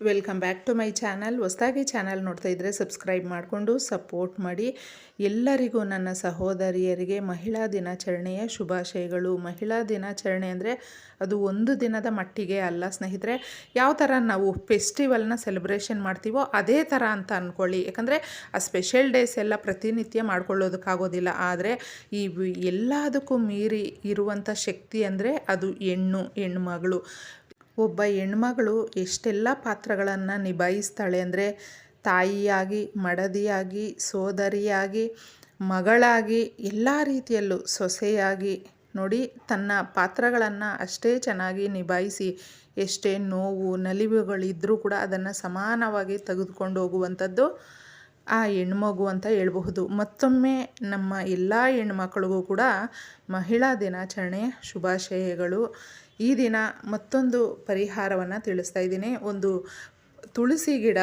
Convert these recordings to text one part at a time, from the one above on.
Welcome back to my channel. ಹೊಸದಾಗಿ channel ನೋಡ್ತಾ ಇದ್ದರೆ ಸಬ್ಸ್ಕ್ರೈಬ್ ಮಾಡಿಕೊಂಡು ಸಪೋರ್ಟ್ ಮಾಡಿ. ಎಲ್ಲರಿಗೂ ನನ್ನ ಸಹೋದರಿಯರಿಗೆ ಮಹಿಳಾ ದಿನಾಚರಣೆಯ ಶುಭಾಶಯಗಳು. ಮಹಿಳಾ ದಿನಾಚರಣೆ ಅಂದರೆ ಅದು ಒಂದು ದಿನದ ಮಟ್ಟಿಗೆ ಅಲ್ಲ ಸ್ನೇಹಿತರೆ. ಯಾವ ಥರ ನಾವು ಫೆಸ್ಟಿವಲ್ನ ಸೆಲೆಬ್ರೇಷನ್ ಮಾಡ್ತೀವೋ ಅದೇ ಥರ ಅಂತ ಅಂದ್ಕೊಳ್ಳಿ ಯಾಕಂದರೆ ಆ ಸ್ಪೆಷಲ್ ಡೇಸ್ ಎಲ್ಲ ಪ್ರತಿನಿತ್ಯ ಮಾಡ್ಕೊಳ್ಳೋದಕ್ಕಾಗೋದಿಲ್ಲ. ಆದರೆ ಈ ಎಲ್ಲದಕ್ಕೂ ಮೀರಿ ಇರುವಂಥ ಶಕ್ತಿ ಅಂದರೆ ಅದು ಹೆಣ್ಣು ಹೆಣ್ಮಗಳು ಒಬ್ಬ ಹೆಣ್ಮಗಳು ಎಷ್ಟೆಲ್ಲ ಪಾತ್ರಗಳನ್ನು ನಿಭಾಯಿಸ್ತಾಳೆ ಅಂದರೆ ತಾಯಿಯಾಗಿ, ಮಡದಿಯಾಗಿ, ಸೋದರಿಯಾಗಿ, ಮಗಳಾಗಿ, ಎಲ್ಲ ರೀತಿಯಲ್ಲೂ ಸೊಸೆಯಾಗಿ ನೋಡಿ ತನ್ನ ಪಾತ್ರಗಳನ್ನು ಅಷ್ಟೇ ಚೆನ್ನಾಗಿ ನಿಭಾಯಿಸಿ ಎಷ್ಟೇ ನೋವು ನಲಿವುಗಳಿದ್ದರೂ ಕೂಡ ಅದನ್ನು ಸಮಾನವಾಗಿ ತೆಗೆದುಕೊಂಡು ಹೋಗುವಂಥದ್ದು ಆ ಹೆಣ್ಮಗು ಅಂತ ಹೇಳಬಹುದು. ಮತ್ತೊಮ್ಮೆ ನಮ್ಮ ಎಲ್ಲ ಹೆಣ್ಮಕ್ಳಿಗೂ ಕೂಡ ಮಹಿಳಾ ದಿನಾಚರಣೆ ಶುಭಾಶಯಗಳು. ಈ ದಿನ ಮತ್ತೊಂದು ಪರಿಹಾರವನ್ನು ತಿಳಿಸ್ತಾ ಇದ್ದೀನಿ. ಒಂದು ತುಳಸಿ ಗಿಡ,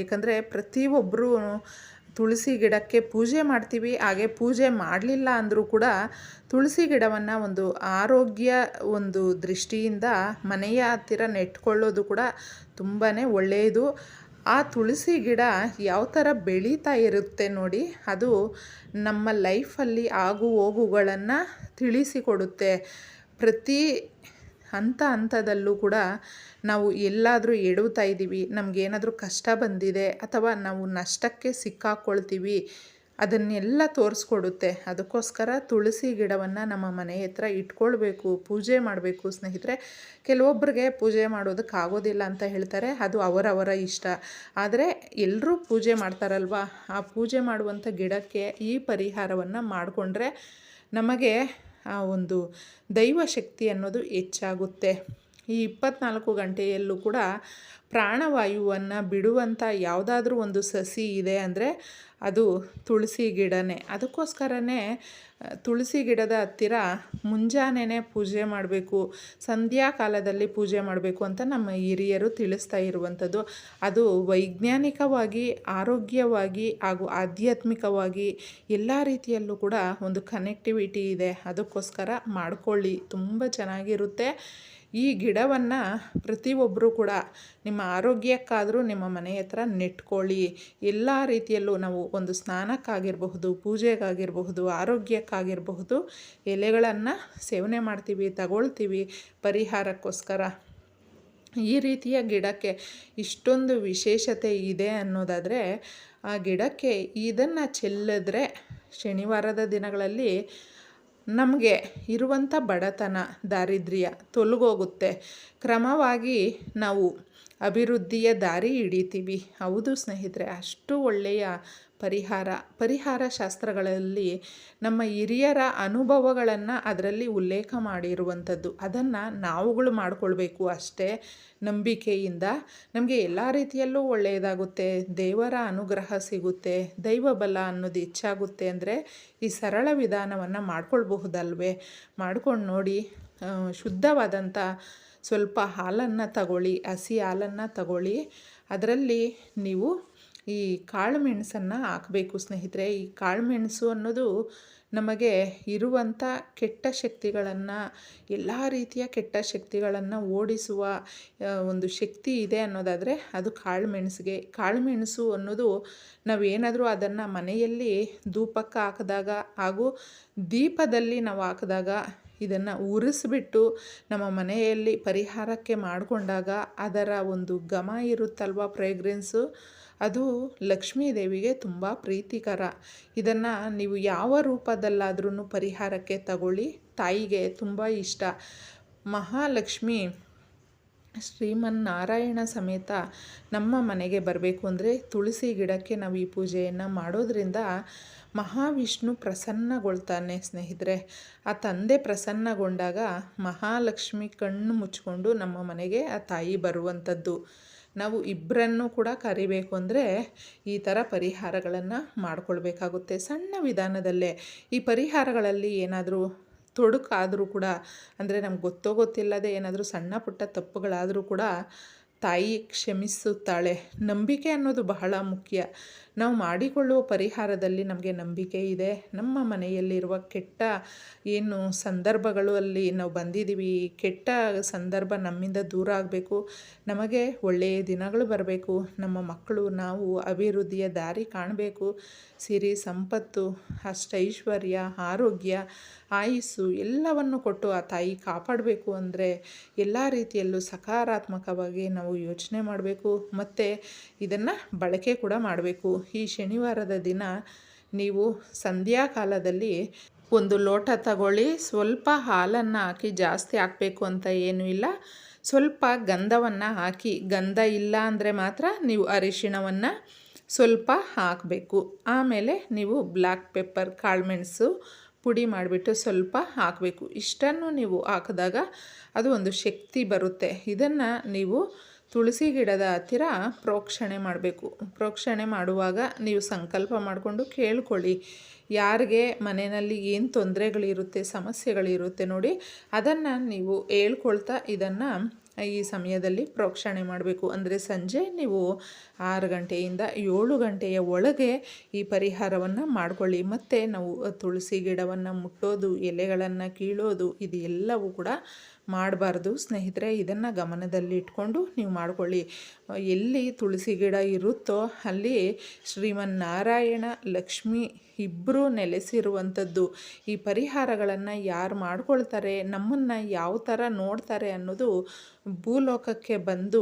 ಏಕೆಂದರೆ ಪ್ರತಿಯೊಬ್ಬರೂ ತುಳಸಿ ಗಿಡಕ್ಕೆ ಪೂಜೆ ಮಾಡ್ತೀವಿ. ಹಾಗೆ ಪೂಜೆ ಮಾಡಲಿಲ್ಲ ಅಂದರೂ ಕೂಡ ತುಳಸಿ ಗಿಡವನ್ನು ಒಂದು ಆರೋಗ್ಯ ಒಂದು ದೃಷ್ಟಿಯಿಂದ ಮನೆಯ ಹತ್ತಿರ ನೆಟ್ಕೊಳ್ಳೋದು ಕೂಡ ತುಂಬಾ ಒಳ್ಳೆಯದು ಆ ತುಳಸಿ ಗಿಡ ಯಾವ ಥರ ಬೆಳೀತಾ ಇರುತ್ತೆ ನೋಡಿ, ಅದು ನಮ್ಮ ಲೈಫಲ್ಲಿ ಆಗು ಹೋಗುಗಳನ್ನು ತಿಳಿಸಿಕೊಡುತ್ತೆ. ಪ್ರತಿ ಹಂತ ಹಂತದಲ್ಲೂ ಕೂಡ ನಾವು ಎಲ್ಲಾದರೂ ಎಡುತ್ತಾ ಇದ್ದೀವಿ, ನಮಗೇನಾದರೂ ಕಷ್ಟ ಬಂದಿದೆ ಅಥವಾ ನಾವು ನಷ್ಟಕ್ಕೆ ಸಿಕ್ಕಾಕ್ಕೊಳ್ತೀವಿ ಅದನ್ನೆಲ್ಲ ತೋರಿಸ್ಕೊಡುತ್ತೆ. ಅದಕ್ಕೋಸ್ಕರ ತುಳಸಿ ಗಿಡವನ್ನು ನಮ್ಮ ಮನೆ ಹತ್ರ ಇಟ್ಕೊಳ್ಬೇಕು, ಪೂಜೆ ಮಾಡಬೇಕು ಸ್ನೇಹಿತರೆ. ಕೆಲವೊಬ್ಬರಿಗೆ ಪೂಜೆ ಮಾಡೋದಕ್ಕಾಗೋದಿಲ್ಲ ಅಂತ ಹೇಳ್ತಾರೆ, ಅದು ಅವರವರ ಇಷ್ಟ. ಆದರೆ ಎಲ್ಲರೂ ಪೂಜೆ ಮಾಡ್ತಾರಲ್ವ? ಆ ಪೂಜೆ ಮಾಡುವಂಥ ಗಿಡಕ್ಕೆ ಈ ಪರಿಹಾರವನ್ನು ಮಾಡಿಕೊಂಡ್ರೆ ನಮಗೆ ಆ ಒಂದು ದೈವ ಶಕ್ತಿ ಅನ್ನೋದು ಹೆಚ್ಚಾಗುತ್ತೆ. ಈ ಇಪ್ಪತ್ನಾಲ್ಕು ಗಂಟೆಯಲ್ಲೂ ಕೂಡ ಪ್ರಾಣವಾಯುವನ್ನು ಬಿಡುವಂಥ ಯಾವುದಾದ್ರೂ ಒಂದು ಸಸಿ ಇದೆ ಅಂದರೆ ಅದು ತುಳಸಿ ಗಿಡನೇ. ಅದಕ್ಕೋಸ್ಕರನೇ ತುಳಸಿ ಗಿಡದ ಹತ್ತಿರ ಮುಂಜಾನೆನೇ ಪೂಜೆ ಮಾಡಬೇಕು ಸಂಧ್ಯಾ ಕಾಲದಲ್ಲಿ ಪೂಜೆ ಮಾಡಬೇಕು ಅಂತ ನಮ್ಮ ಹಿರಿಯರು ತಿಳಿಸ್ತಾ ಇರುವಂಥದ್ದು. ಅದು ವೈಜ್ಞಾನಿಕವಾಗಿ, ಆರೋಗ್ಯವಾಗಿ ಹಾಗೂ ಆಧ್ಯಾತ್ಮಿಕವಾಗಿ ಎಲ್ಲ ರೀತಿಯಲ್ಲೂ ಕೂಡ ಒಂದು ಕನೆಕ್ಟಿವಿಟಿ ಇದೆ. ಅದಕ್ಕೋಸ್ಕರ ಮಾಡಿಕೊಳ್ಳಿ. ತುಂಬ ಚೆನ್ನಾಗಿರುತ್ತೆ. ಈ ಗಿಡವನ್ನು ಪ್ರತಿಯೊಬ್ಬರೂ ಕೂಡ ನಿಮ್ಮ ಆರೋಗ್ಯಕ್ಕಾದರೂ ನಿಮ್ಮ ಮನೆ ಹತ್ರ ನೆಟ್ಕೊಳ್ಳಿ. ಎಲ್ಲ ರೀತಿಯಲ್ಲೂ ನಾವು ಒಂದು ಸ್ನಾನಕ್ಕಾಗಿರಬಹುದು, ಪೂಜೆಗಾಗಿರಬಹುದು, ಆರೋಗ್ಯಕ್ಕಾಗಿರಬಹುದು, ಎಲೆಗಳನ್ನು ಸೇವನೆ ಮಾಡ್ತೀವಿ, ತಗೊಳ್ತೀವಿ. ಪರಿಹಾರಕ್ಕೋಸ್ಕರ ಈ ರೀತಿಯ ಗಿಡಕ್ಕೆ ಇಷ್ಟೊಂದು ವಿಶೇಷತೆ ಇದೆ ಅನ್ನೋದಾದರೆ, ಆ ಗಿಡಕ್ಕೆ ಇದನ್ನು ಚೆಲ್ಲಿದ್ರೆ ಶನಿವಾರದ ದಿನಗಳಲ್ಲಿ ನಮಗೆ ಇರುವಂಥ ಬಡತನ ದಾರಿದ್ರ್ಯ ತೊಲಗೋಗುತ್ತೆ. ಕ್ರಮವಾಗಿ ನಾವು ಅಭಿವೃದ್ಧಿಯ ದಾರಿ ಹಿಡಿತೀವಿ. ಹೌದು ಸ್ನೇಹಿತರೆ, ಅಷ್ಟು ಒಳ್ಳೆಯ ಪರಿಹಾರ ಪರಿಹಾರ ಶಾಸ್ತ್ರಗಳಲ್ಲಿ ನಮ್ಮ ಹಿರಿಯರ ಅನುಭವಗಳನ್ನು ಅದರಲ್ಲಿ ಉಲ್ಲೇಖ ಮಾಡಿರುವಂಥದ್ದು. ಅದನ್ನು ನಾವುಗಳು ಮಾಡಿಕೊಳ್ಬೇಕು ಅಷ್ಟೇ ನಂಬಿಕೆಯಿಂದ. ನಮಗೆ ಎಲ್ಲ ರೀತಿಯಲ್ಲೂ ಒಳ್ಳೆಯದಾಗುತ್ತೆ. ದೇವರ ಅನುಗ್ರಹ ಸಿಗುತ್ತೆ. ದೈವ ಬಲ ಅನ್ನೋದು ಹೆಚ್ಚಾಗುತ್ತೆ ಅಂದರೆ ಈ ಸರಳ ವಿಧಾನವನ್ನು ಮಾಡ್ಕೊಳ್ಬಹುದಲ್ವೇ? ಮಾಡ್ಕೊಂಡು ನೋಡಿ ಶುದ್ಧವಾದಂಥ ಸ್ವಲ್ಪ ಹಾಲನ್ನು ತಗೊಳ್ಳಿ, ಹಸಿ ಹಾಲನ್ನು ತಗೊಳ್ಳಿ. ಅದರಲ್ಲಿ ನೀವು ಈ ಕಾಳು ಮೆಣಸನ್ನು ಹಾಕಬೇಕು ಸ್ನೇಹಿತರೆ. ಈ ಕಾಳು ಮೆಣಸು ಅನ್ನೋದು ನಮಗೆ ಇರುವಂಥ ಕೆಟ್ಟ ಶಕ್ತಿಗಳನ್ನು, ಎಲ್ಲ ರೀತಿಯ ಕೆಟ್ಟ ಶಕ್ತಿಗಳನ್ನು ಓಡಿಸುವ ಒಂದು ಶಕ್ತಿ ಇದೆ ಅನ್ನೋದಾದರೆ ಅದು ಕಾಳು ಮೆಣಸಿಗೆ ಕಾಳು ಮೆಣಸು ಅನ್ನೋದು ನಾವೇನಾದರೂ ಅದನ್ನು ಮನೆಯಲ್ಲಿ ಧೂಪಕ್ಕೆ ಹಾಕಿದಾಗ ಹಾಗೂ ದೀಪದಲ್ಲಿ ನಾವು ಹಾಕಿದಾಗ ಇದನ್ನು ಉರಿಸ್ಬಿಟ್ಟು ನಮ್ಮ ಮನೆಯಲ್ಲಿ ಪರಿಹಾರಕ್ಕೆ ಮಾಡಿಕೊಂಡಾಗ ಅದರ ಒಂದು ಘಮ ಇರುತ್ತಲ್ವ ಫ್ರೇಗ್ರೆನ್ಸು? ಅದು ಲಕ್ಷ್ಮೀ ದೇವಿಗೆ ತುಂಬ ಪ್ರೀತಿಕರ. ಇದನ್ನು ನೀವು ಯಾವ ರೂಪದಲ್ಲಾದ್ರೂ ಪರಿಹಾರಕ್ಕೆ ತಗೊಳ್ಳಿ. ತಾಯಿಗೆ ತುಂಬ ಇಷ್ಟ. ಮಹಾಲಕ್ಷ್ಮಿ ಶ್ರೀಮನ್ನಾರಾಯಣ ಸಮೇತ ನಮ್ಮ ಮನೆಗೆ ಬರಬೇಕು ಅಂದರೆ ತುಳಸಿ ಗಿಡಕ್ಕೆ ನಾವು ಈ ಪೂಜೆಯನ್ನು ಮಾಡೋದ್ರಿಂದ ಮಹಾವಿಷ್ಣು ಪ್ರಸನ್ನಗೊಳ್ತಾನೆ ಸ್ನೇಹಿತರೆ. ಆ ತಂದೆ ಪ್ರಸನ್ನಗೊಂಡಾಗ ಮಹಾಲಕ್ಷ್ಮಿ ಕಣ್ಣು ಮುಚ್ಕೊಂಡು ನಮ್ಮ ಮನೆಗೆ ಆ ತಾಯಿ ಬರುವಂಥದ್ದು. ನಾವು ಇಬ್ಬರನ್ನು ಕೂಡ ಕರಿಬೇಕು ಅಂದರೆ ಈ ಥರ ಪರಿಹಾರಗಳನ್ನು ಮಾಡಿಕೊಳ್ಬೇಕಾಗುತ್ತೆ ಸಣ್ಣ ವಿಧಾನದಲ್ಲೇ. ಈ ಪರಿಹಾರಗಳಲ್ಲಿ ಏನಾದರೂ ತೊಡಕಾದರೂ ಕೂಡ, ಅಂದರೆ ನಮ್ಗೆ ಗೊತ್ತೋ ಗೊತ್ತಿಲ್ಲದೆ ಏನಾದರೂ ಸಣ್ಣ ಪುಟ್ಟ ತಪ್ಪುಗಳಾದರೂ ಕೂಡ ತಾಯಿ ಕ್ಷಮಿಸುತ್ತಾಳೆ. ನಂಬಿಕೆ ಅನ್ನೋದು ಬಹಳ ಮುಖ್ಯ. ನಾವು ಮಾಡಿಕೊಳ್ಳುವ ಪರಿಹಾರದಲ್ಲಿ ನಮಗೆ ನಂಬಿಕೆ ಇದೆ. ನಮ್ಮ ಮನೆಯಲ್ಲಿರುವ ಕೆಟ್ಟ ಏನು ಸಂದರ್ಭಗಳು ಅಲ್ಲಿ ನಾವು ಬಂದಿದ್ದೀವಿ. ಕೆಟ್ಟ ಸಂದರ್ಭ ನಮ್ಮಿಂದ ದೂರ ಆಗಬೇಕು. ನಮಗೆ ಒಳ್ಳೆಯ ದಿನಗಳು ಬರಬೇಕು. ನಮ್ಮ ಮಕ್ಕಳು ನಾವು ಅಭಿವೃದ್ಧಿಯ ದಾರಿ ಕಾಣಬೇಕು. ಸಿರಿ, ಸಂಪತ್ತು ಅಷ್ಟೈಶ್ವರ್ಯ ಆರೋಗ್ಯ, ಆಯಸ್ಸು ಎಲ್ಲವನ್ನು ಕೊಟ್ಟು ಆ ತಾಯಿ ಕಾಪಾಡಬೇಕು ಅಂದರೆ ಎಲ್ಲ ರೀತಿಯಲ್ಲೂ ಸಕಾರಾತ್ಮಕವಾಗಿ ನಾವು ಯೋಚನೆ ಮಾಡಬೇಕು. ಮತ್ತು ಇದನ್ನು ಬಳಕೆ ಕೂಡ ಮಾಡಬೇಕು. ಈ ಶನಿವಾರದ ದಿನ ನೀವು ಸಂಧ್ಯಾ ಕಾಲದಲ್ಲಿ ಒಂದು ಲೋಟ ತಗೊಳ್ಳಿ. ಸ್ವಲ್ಪ ಹಾಲನ್ನು ಹಾಕಿ ಜಾಸ್ತಿ ಹಾಕಬೇಕು ಅಂತ ಏನೂ ಇಲ್ಲ. ಸ್ವಲ್ಪ ಗಂಧವನ್ನು ಹಾಕಿ, ಗಂಧ ಇಲ್ಲ ಅಂದರೆ ಮಾತ್ರ ನೀವು ಅರಿಶಿಣವನ್ನು ಸ್ವಲ್ಪ ಹಾಕಬೇಕು. ಆಮೇಲೆ ನೀವು ಬ್ಲ್ಯಾಕ್ ಪೆಪ್ಪರ್ ಕಾಳುಮೆಣಸು ಪುಡಿ ಮಾಡಿಬಿಟ್ಟು ಸ್ವಲ್ಪ ಹಾಕಬೇಕು. ಇಷ್ಟನ್ನು ನೀವು ಹಾಕಿದಾಗ ಅದು ಒಂದು ಶಕ್ತಿ ಬರುತ್ತೆ. ಇದನ್ನು ನೀವು ತುಳಸಿ ಗಿಡದ ಹತ್ತಿರ ಪ್ರೋಕ್ಷಣೆ ಮಾಡಬೇಕು. ಪ್ರೋಕ್ಷಣೆ ಮಾಡುವಾಗ ನೀವು ಸಂಕಲ್ಪ ಮಾಡಿಕೊಂಡು ಕೇಳ್ಕೊಳ್ಳಿ. ಯಾರಿಗೆ ಮನೆಯಲ್ಲಿ ಏನು ತೊಂದರೆಗಳಿರುತ್ತೆ, ಸಮಸ್ಯೆಗಳಿರುತ್ತೆ ನೋಡಿ, ಅದನ್ನು ನೀವು ಹೇಳ್ಕೊಳ್ತಾ ಇದನ್ನು ಈ ಸಮಯದಲ್ಲಿ ಪ್ರೋಕ್ಷಣೆ ಮಾಡಬೇಕು. ಅಂದರೆ ಸಂಜೆ ನೀವು ಆರು ಗಂಟೆಯಿಂದ ಏಳು ಗಂಟೆಯ ಒಳಗೆ ಈ ಪರಿಹಾರವನ್ನು ಮಾಡಿಕೊಳ್ಳಿ. ಮತ್ತು ನಾವು ತುಳಸಿ ಗಿಡವನ್ನು ಮುಟ್ಟೋದು, ಎಲೆಗಳನ್ನು ಕೀಳೋದು ಇದೆಲ್ಲವೂ ಕೂಡ ಮಾಡಬಾರ್ದು. ಸ್ನೇಹಿತರೆ, ಇದನ್ನು ಗಮನದಲ್ಲಿ ಇಟ್ಕೊಂಡು ನೀವು ಮಾಡ್ಕೊಳ್ಳಿ. ಎಲ್ಲಿ ತುಳಸಿ ಗಿಡ ಇರುತ್ತೋ ಅಲ್ಲಿ ಶ್ರೀಮನ್ನಾರಾಯಣ ಲಕ್ಷ್ಮಿ ಇಬ್ಬರೂ ನೆಲೆಸಿರುವಂಥದ್ದು. ಈ ಪರಿಹಾರಗಳನ್ನು ಯಾರು ಮಾಡ್ಕೊಳ್ತಾರೆ, ನಮ್ಮನ್ನು ಯಾವ ಥರ ನೋಡ್ತಾರೆ ಅನ್ನೋದು ಭೂಲೋಕಕ್ಕೆ ಬಂದು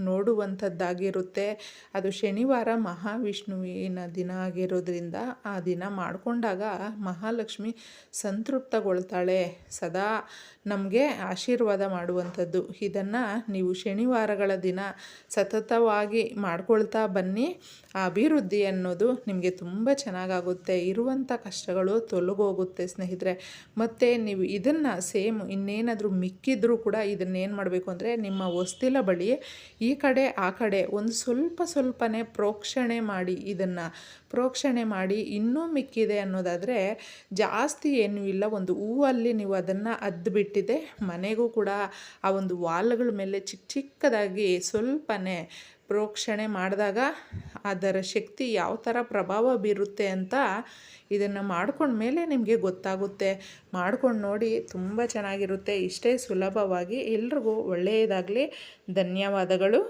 ನೋಡುವಂಥದ್ದಾಗಿರುತ್ತೆ. ಅದು ಶನಿವಾರ ಮಹಾವಿಷ್ಣುವಿನ ದಿನ ಆಗಿರೋದ್ರಿಂದ ಆ ದಿನ ಮಾಡಿಕೊಂಡಾಗ ಮಹಾಲಕ್ಷ್ಮಿ ಸಂತೃಪ್ತಗೊಳ್ತಾಳೆ. ಸದಾ ನಮಗೆ ಆಶೀರ್ವಾದ ಮಾಡುವಂಥದ್ದು. ಇದನ್ನು ನೀವು ಶನಿವಾರಗಳ ದಿನ ಸತತವಾಗಿ ಮಾಡ್ಕೊಳ್ತಾ ಬನ್ನಿ. ಆ ಅಭಿವೃದ್ಧಿ ಅನ್ನೋದು ನಿಮಗೆ ತುಂಬ ಚೆನ್ನಾಗಾಗುತ್ತೆ. ಇರುವಂಥ ಕಷ್ಟಗಳು ತೊಲಗೋಗುತ್ತೆ ಸ್ನೇಹಿತರೆ. ಮತ್ತು ನೀವು ಇದನ್ನು ಸೇಮ್ ಇನ್ನೇನಾದರೂ ಮಿಕ್ಕಿದ್ರೂ ಕೂಡ ಇದನ್ನೇನು ಮಾಡಬೇಕು ಅಂದರೆ ನಿಮ್ಮ ಹೊಸ್ತಿಲ ಬಳಿ ಈ ಕಡೆ, ಆ ಕಡೆ ಒಂದು ಸ್ವಲ್ಪ ಸ್ವಲ್ಪನೇ ಪ್ರೋಕ್ಷಣೆ ಮಾಡಿ ಇದನ್ನು. ಪ್ರೋಕ್ಷಣೆ ಮಾಡಿ ಇನ್ನೂ ಮಿಕ್ಕಿದೆ ಅನ್ನೋದಾದರೆ ಜಾಸ್ತಿ ಏನೂ ಇಲ್ಲ. ಒಂದು ಹೂವಲ್ಲಿ ನೀವು ಅದನ್ನು ಅದ್ದುಬಿಟ್ಟಿದೆ ಮನೆಗೂ ಕೂಡ ಆ ಒಂದು ವಾಲ್ಗಳ ಮೇಲೆ ಚಿಕ್ಕ ಚಿಕ್ಕದಾಗಿ ಸ್ವಲ್ಪನೇ ಪ್ರೋಕ್ಷಣೆ ಮಾಡಿದಾಗ ಅದರ ಶಕ್ತಿ ಯಾವ ಥರ ಪ್ರಭಾವ ಬೀರುತ್ತೆ ಅಂತ ಇದನ್ನು ಮಾಡ್ಕೊಂಡ್ಮೇಲೆ ನಿಮಗೆ ಗೊತ್ತಾಗುತ್ತೆ. ಮಾಡ್ಕೊಂಡು ನೋಡಿ ತುಂಬ ಚೆನ್ನಾಗಿರುತ್ತೆ. ಇಷ್ಟೇ ಸುಲಭವಾಗಿ ಎಲ್ರಿಗೂ ಒಳ್ಳೆಯದಾಗಲಿ. ಧನ್ಯವಾದಗಳು.